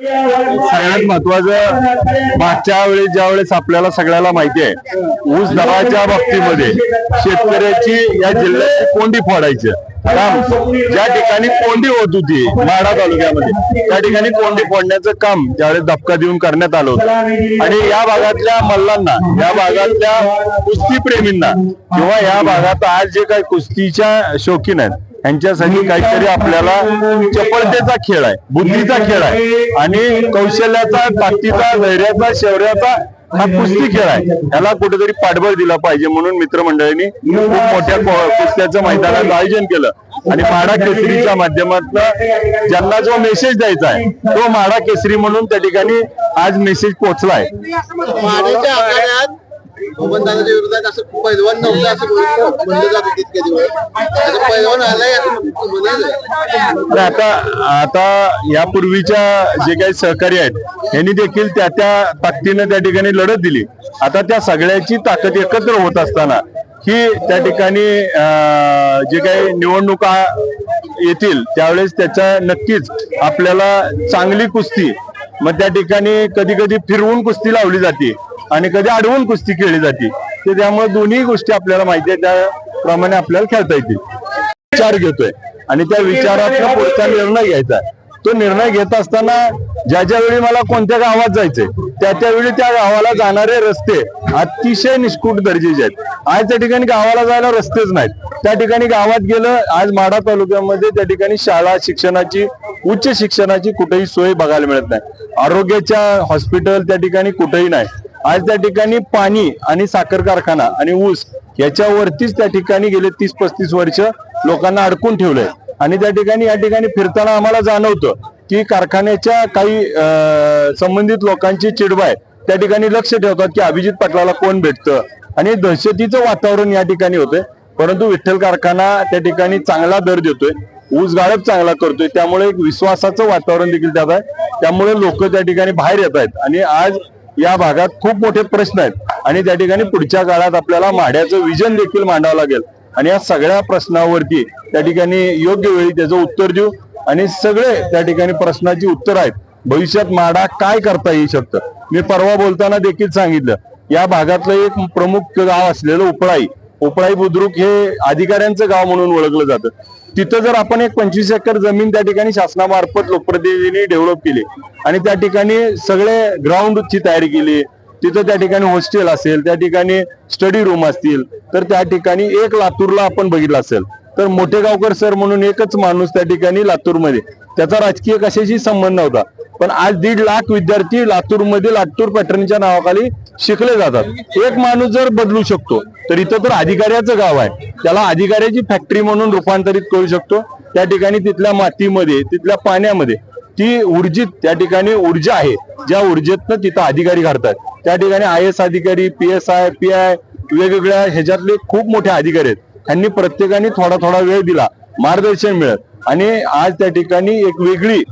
सगळ्यात महत्वाचं मागच्या वेळेस ज्या वेळेस आपल्याला सगळ्याला माहिती आहे ऊस दराच्या बाबतीमध्ये शेतकऱ्याची या जिल्ह्याची कोंडी फोडायची. काम ज्या ठिकाणी कोंडी होत होती माडा तालुक्यामध्ये त्या ठिकाणी कोंडी फोडण्याचं काम ज्यावेळेस धपका देऊन करण्यात आलं होतं. आणि या भागातल्या मल्लांना या भागातल्या कुस्तीप्रेमींना किंवा या भागात आज जे काही कुस्तीच्या शौकीन आहेत यांच्यासाठी काहीतरी आपल्याला चपळतेचा खेळ आहे बुद्धीचा खेळ आहे आणि कौशल्याचा ताकदीचा धैर्याचा शौर्याचा हा कुस्ती खेळ आहे. याला कुठेतरी पाठबळ दिला पाहिजे म्हणून मित्रमंडळींनी खूप मोठ्या कुस्त्याचं मैदानाचं आयोजन केलं. आणि माडा केसरीच्या माध्यमातून ज्यांना जो मेसेज द्यायचा आहे तो माडा केसरी म्हणून त्या ठिकाणी आज मेसेज पोहोचलाय. मानेच्या आखाड्यात विरोधात असं पैलवान नव्हतं असं म्हणलं जातं तितके दिवस. असं पैलवान आलाय असं म्हणायचं आता आता यापूर्वीच्या जे काही सहकारी आहेत यांनी देखील त्या त्या ताकदीनं त्या ठिकाणी लढत दिली. आता त्या सगळ्याची ताकद एकत्र होत असताना ही त्या ठिकाणी जे काही निवडणुका येतील त्यावेळेस त्याचा नक्कीच आपल्याला चांगली कुस्ती मग त्या ठिकाणी कधी कधी फिरवून कुस्ती लावली जाते. आणि कधी अडवून कुस्ती खेळली जाते. ते त्यामुळे दोन्ही गोष्टी आपल्याला माहिती आहे त्याप्रमाणे आपल्याला खेळता येतील. विचार घेतोय. आणि त्या विचारातून पुढचा निर्णय घ्यायचा तो निर्णय घेत असताना ज्या ज्या वेळी मला कोणत्या गावात जायचंय त्या त्यावेळी त्या गावाला जाणारे रस्ते अतिशय निष्कुट दर्जेचे आहेत. आज त्या ठिकाणी गावाला जायला रस्तेच नाहीत. त्या ठिकाणी गावात गेलं आज माढा तालुक्यामध्ये त्या ठिकाणी शाळा शिक्षणाची उच्च शिक्षणाची कुठेही सोय बघायला मिळत नाही. आरोग्याच्या हॉस्पिटल त्या ठिकाणी कुठेही नाही. आज त्या ठिकाणी पाणी आणि साखर कारखाना आणि ऊस याच्यावरतीच त्या ठिकाणी गेले तीस पस्तीस वर्ष लोकांना अडकून ठेवलंय. आणि त्या ठिकाणी या ठिकाणी फिरताना आम्हाला जाणवतं की कारखान्याच्या काही संबंधित लोकांची चिडवाय त्या ठिकाणी लक्ष ठेवतात की अभिजित पाटलाला कोण भेटतं? आणि दहशतीचं वातावरण या ठिकाणी होतंय. परंतु विठ्ठल कारखाना त्या ठिकाणी चांगला दर देतोय. ऊस गाळप चांगला करतोय. त्यामुळे एक विश्वासाचं वातावरण देखील त्यात आहे. त्यामुळे लोक त्या ठिकाणी बाहेर येत आहेत. आणि आज या भागात खूप मोठे प्रश्न आहेत. आणि त्या ठिकाणी पुढच्या काळात आपल्याला माढ्याचं विजन देखील मांडावं लागेल. आणि या सगळ्या प्रश्नावरती त्या ठिकाणी योग्य वेळी त्याचं उत्तर देऊ. आणि सगळे त्या ठिकाणी प्रश्नाची उत्तर आहेत. भविष्यात माडा काय करता येऊ शकतं? मी परवा बोलताना देखील सांगितलं. या भागातलं एक प्रमुख गाव असलेलं उपळाई. उपळाई बुद्रुक हे अधिकाऱ्यांचं गाव म्हणून ओळखलं जातं. तिथं जर आपण एक पंचवीस एकर जमीन त्या ठिकाणी शासनामार्फत लोकप्रतिनिधींनी डेव्हलप केली आणि त्या ठिकाणी सगळे ग्राउंडची तयारी केली तिथं त्या ठिकाणी हॉस्टेल असेल त्या ठिकाणी स्टडी रूम असतील तर त्या ठिकाणी एक लातूरला आपण बघितलं असेल. तर मोठे गावकर सर म्हणून एकच माणूस त्या ठिकाणी लातूरमध्ये. त्याचा राजकीय कशाशी संबंध होता पण आज दीड लाख विद्यार्थी लातूरमध्ये लातूर पॅटर्नच्या नावाखाली शिकले जातात. एक माणूस जर बदलू शकतो तर इथं तर अधिकाऱ्याचं गाव आहे. त्याला अधिकाऱ्याची फॅक्टरी म्हणून रूपांतरित करू शकतो. त्या ठिकाणी तिथल्या मातीमध्ये तिथल्या पाण्यामध्ये ती ऊर्जित त्या ठिकाणी ऊर्जा आहे. ज्या ऊर्जेतनं तिथं अधिकारी घडतात. त्या ठिकाणी आय एस अधिकारी P S I P I वेगवेगळ्या ह्याच्यातले खूप मोठे अधिकारी आहेत. त्यांनी प्रत्येकाने थोडा थोडा वेळ दिला. मार्गदर्शन मिळत आणि आज त्या ठिकाणी एक वेगळी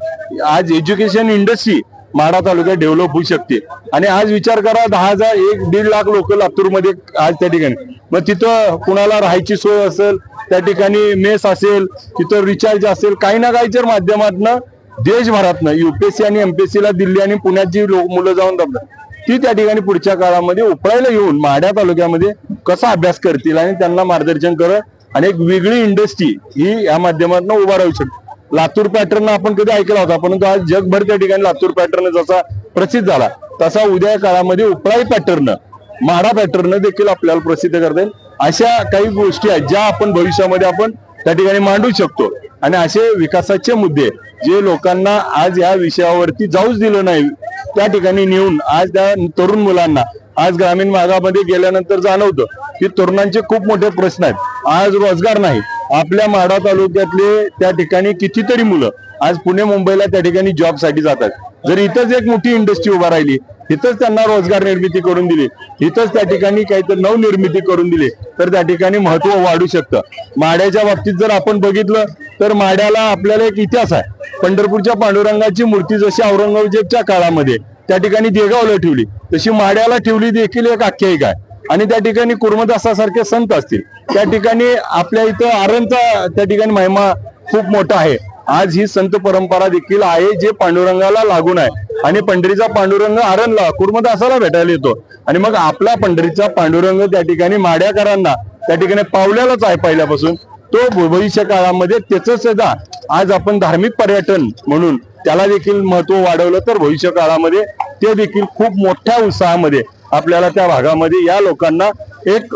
आज एज्युकेशन इंडस्ट्री माढा तालुक्यात डेव्हलप होऊ शकते. आणि आज विचार करा दहा हजार एक दीड लाख लोक लातूरमध्ये आज त्या ठिकाणी. मग तिथं कुणाला राहायची सोय असेल त्या ठिकाणी मेस असेल तिथं रिचार्ज असेल काही ना काही जर माध्यमातनं देशभरातनं युपीएससी आणि एमपीएससी ला दिल्ली आणि पुण्यात जी लोक मुलं जाऊन दाबतात ती त्या ठिकाणी पुढच्या काळामध्ये उपळायला येऊन माढ्या तालुक्यामध्ये कसा अभ्यास करतील आणि त्यांना मार्गदर्शन करत आणि एक वेगळी इंडस्ट्री ही या माध्यमातून उभा राहू शकते. लातूर पॅटर्न आपण कधी ऐकला होता परंतु आज जगभर त्या ठिकाणी लातूर पॅटर्न जसा प्रसिद्ध झाला तसा उद्या काळामध्ये उपळाई पॅटर्न म्हाडा पॅटर्न देखील आपल्याला प्रसिद्ध करता येईल. अशा काही गोष्टी आहेत ज्या आपण भविष्यामध्ये आपण त्या ठिकाणी मांडू शकतो. आणि असे विकासाचे मुद्दे जे लोकांना आज या विषयावरती जाऊच दिलं नाही त्या ठिकाणी नेऊन आज त्या तरुण मुलांना आज ग्रामीण भागामध्ये गेल्यानंतर जाणवतं की तरुणांचे खूप मोठे प्रश्न आहेत. आज रोजगार नाही. आपल्या माढा तालुक्यातले त्या ठिकाणी कितीतरी मुलं आज पुणे मुंबईला त्या ठिकाणी जॉबसाठी जातात. जर इथंच एक मोठी इंडस्ट्री उभा राहिली इथंच त्यांना रोजगार निर्मिती करून दिली इथंच त्या ठिकाणी काहीतरी नवनिर्मिती करून दिली तर त्या ठिकाणी महत्त्व वाढू शकतं. माड्याच्या बाबतीत जर आपण बघितलं तर माड्याला आपल्याला एक इतिहास आहे. पंढरपूरच्या पांडुरंगाची मूर्ती जशी औरंगजेबच्या काळामध्ये त्या ठिकाणी देगावला ठेवली. तशी माड्याला ठेवली देखील एक आख्यायिका आहे. आणि त्या ठिकाणी कुर्मदासासारखे संत असतील. त्या ठिकाणी आपल्या इथं आरणचा त्या ठिकाणी महिमा खूप मोठा आहे. आज ही संत परंपरा देखील आहे जे पांडुरंगाला लागून आहे. आणि पंढरीचा पांडुरंग आरणला कुर्मदासाला भेटायला येतो. आणि मग आपला पंढरीचा पांडुरंग त्या ठिकाणी माड्याकरांना त्या ठिकाणी पावल्यालाच आहे पहिल्यापासून. तो भविष्य काळामध्ये त्याच सुद्धा आज आपण धार्मिक पर्यटन म्हणून त्याला देखील महत्त्व वाढवलं तर भविष्य काळामध्ये ते देखील खूप मोठ्या उत्साहामध्ये आपल्याला त्या भागामध्ये या लोकांना एक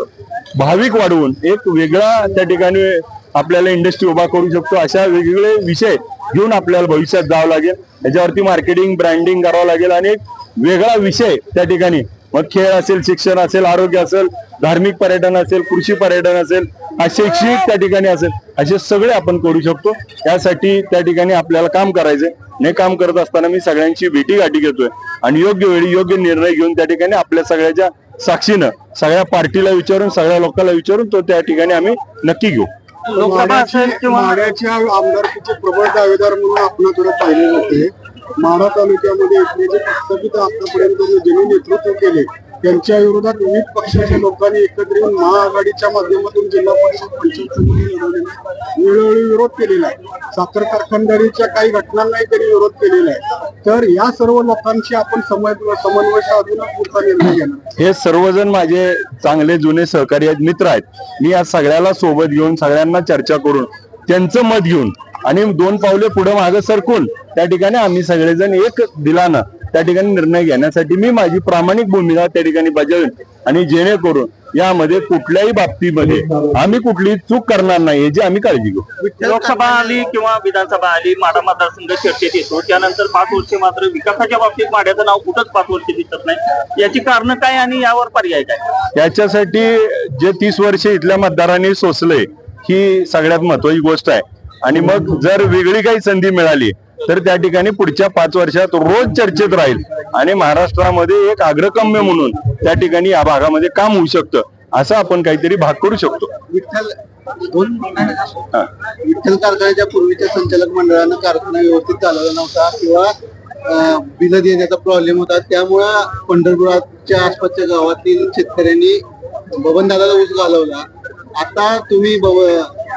भाविक वाढवून एक वेगळा त्या ठिकाणी आपल्याला इंडस्ट्री उभा करू शकतो अशा वेगवेगळे विषय घेऊन आपल्याला भविष्यात जावं लागेल. त्याच्यावरती मार्केटिंग ब्रँडिंग करावं लागेल आणि एक वेगळा विषय त्या ठिकाणी. मग खेळ असेल शिक्षण असेल आरोग्य असेल धार्मिक पर्यटन असेल कृषी पर्यटन असेल शैक्षणिक त्या ठिकाणी असेल. असे सगळे आपण करू शकतो. त्यासाठी त्या ठिकाणी आपल्याला काम करायचंय. हे काम करत असताना मी सगळ्यांची भेटी गाठी घेतोय. आणि योग्य वेळी योग्य निर्णय घेऊन त्या ठिकाणी आपल्या सगळ्याच्या साक्षीनं सगळ्या पार्टीला विचारून सगळ्या लोकांना विचारून तो त्या ठिकाणी आम्ही नक्की घेऊ. लोकसभा असेल किंवा माड्याच्या आमदारकीचे प्रबळ दावेदार म्हणून आपणाकडे पाहिले जाते माढा तालुक्यामध्ये आतापर्यंत ज्यांनी नेतृत्व केले त्यांच्या विरोधात विविध पक्षाच्या लोकांनी एकत्र येऊन महाआघाडीच्या माध्यमातून जिल्हा परिषद पंचायत समिती लढवण्यास वेळोवेळी विरोध केलेला आहे. साखर कारखानदारीच्या काही घटनांनाही त्यांनी विरोध केलेला आहे. तर या सर्व लोकांशी आपण समय समन्वय साधून पुढचा निर्णय घेणार हे सर्वजण माझे चांगले जुने सहकारी आहेत मित्र आहेत. मी या सगळ्याला सोबत घेऊन सगळ्यांना चर्चा करून त्यांचं मत घेऊन आणि दोन पावले पुढे मागे सरकून त्या ठिकाणी आम्ही सगळेजण एक दिलानं. त्या ठिकाणी निर्णय घेण्यासाठी मी माझी प्रामाणिक भूमिका त्या ठिकाणी बजावेन. आणि जेणेकरून यामध्ये कुठल्याही बाबतीमध्ये आम्ही कुठलीही चूक करणार नाही याची आम्ही काळजी घेऊ. लोकसभा आली किंवा विधानसभा आली माडा मतदारसंघ चर्चेत येतो त्यानंतर पाच वर्षे मात्र विकासाच्या बाबतीत माड्याचं नाव कुठंच पाच वर्षे दिसत नाही. याची कारण काय आणि यावर पर्याय काय? याच्यासाठी जे तीस वर्षे इथल्या मतदारांनी सोसलंय ही सगळ्यात महत्वाची गोष्ट आहे. आणि मग जर वेगळी काही संधी मिळाली तर त्या ठिकाणी पुढच्या पाच वर्षात रोज चर्चेत राहील. आणि महाराष्ट्रामध्ये एक अग्रगम्य म्हणून त्या ठिकाणी या भागामध्ये काम होऊ शकतं असं आपण काहीतरी भाग करू शकतो. विठ्ठल दोन. विठ्ठल कारखान्याच्या पूर्वीच्या संचालक मंडळानं कारखाना व्यवस्थित चालवला नव्हता किंवा बिल देण्याचा प्रॉब्लेम होता. त्यामुळं पंढरपुराच्या आसपासच्या गावातील शेतकऱ्यांनी बबन दादाला ऊस घालवला. आता तुम्ही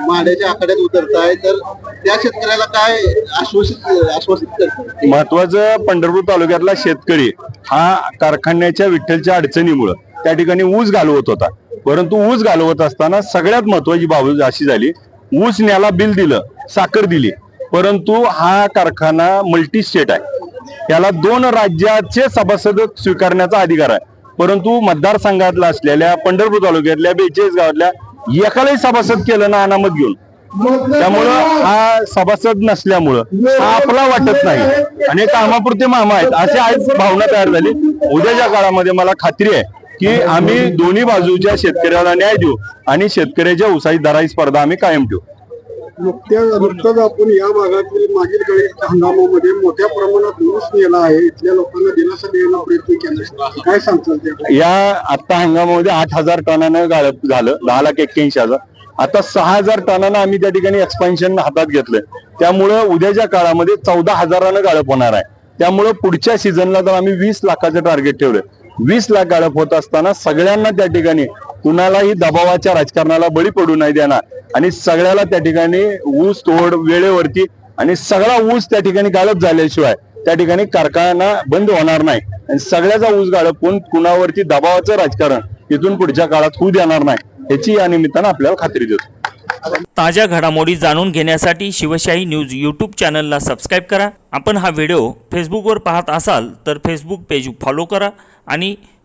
माड्याच्या आखाड्यात उतरताय तर त्या शेतकऱ्याला काय आश्वासित आश्वासित करताय? महत्वाचं पंढरपूर तालुक्यातला शेतकरी हा कारखान्याच्या विठ्ठलच्या अडचणीमुळं त्या ठिकाणी ऊस घालवत होता. परंतु ऊस घालवत असताना सगळ्यात महत्वाची बाब अशी झाली ऊस न्याला बिल दिलं साखर दिली. परंतु हा कारखाना मल्टी स्टेट आहे. याला दोन राज्याचे सभासद स्वीकारण्याचा अधिकार आहे. परंतु मतदारसंघातला असलेल्या पंढरपूर तालुक्यातल्या बेचाळीस गावातल्या एकालाही सभासद केलं ना अनामत घेऊन. त्यामुळं हा सभासद नसल्यामुळं हा आपला वाटत नाही. आणि कामापुरते मामा आहेत. अशी आज भावना तयार झाली. उद्याच्या काळामध्ये मला खात्री आहे की आम्ही दोन्ही बाजूच्या शेतकऱ्याला न्याय देऊ आणि शेतकऱ्याच्या उसाई दराई स्पर्धा आम्ही कायम ठेवू. नुकत्या नुकतंच आपण या भागातील मागील गळीत हंगामामध्ये मोठ्या प्रमाणात ऊस नेला आहे. इथल्या लोकांना दिलासा देण्याचा प्रयत्न केला काय सांगतात या आता हंगामामध्ये आठ हजार टनानं गाळप झालं. दहा लाख एक्क्याऐंशी हजार. आता सहा हजार टनानं आम्ही त्या ठिकाणी एक्सपान्शन हातात घेतलंय. त्यामुळं उद्याच्या काळामध्ये चौदा हजारानं गाळप होणार आहे. त्यामुळं पुढच्या सीझनला तर आम्ही वीस लाखाचं टार्गेट ठेवलंय. वीस लाख गाळप होत असताना सगळ्यांना त्या ठिकाणी कुणालाही दबावाच्या राजकारणाला बळी पडू नाही देणार. आणि सगळ्याला त्या ठिकाणी ऊस तोड वेळेवरती आणि सगळा ऊस त्या ठिकाणी गाळप झाल्याशिवाय त्या ठिकाणी कारखाना बंद होणार नाही. आणि सगळ्याचा ऊस गाळप होऊन कुणावरती दबावाचं राजकारण इथून पुढच्या काळात होऊ देणार नाही याची या निमित्तानं आपल्याला खात्री देतो. ताज्या घडामोडी जाणून घेण्यासाठी शिवशाही न्यूज यूट्यूब चॅनलला सबस्क्राईब करा. आपण हा व्हिडिओ फेसबुकवर पाहत असाल तर फेसबुक पेज फॉलो करा आणि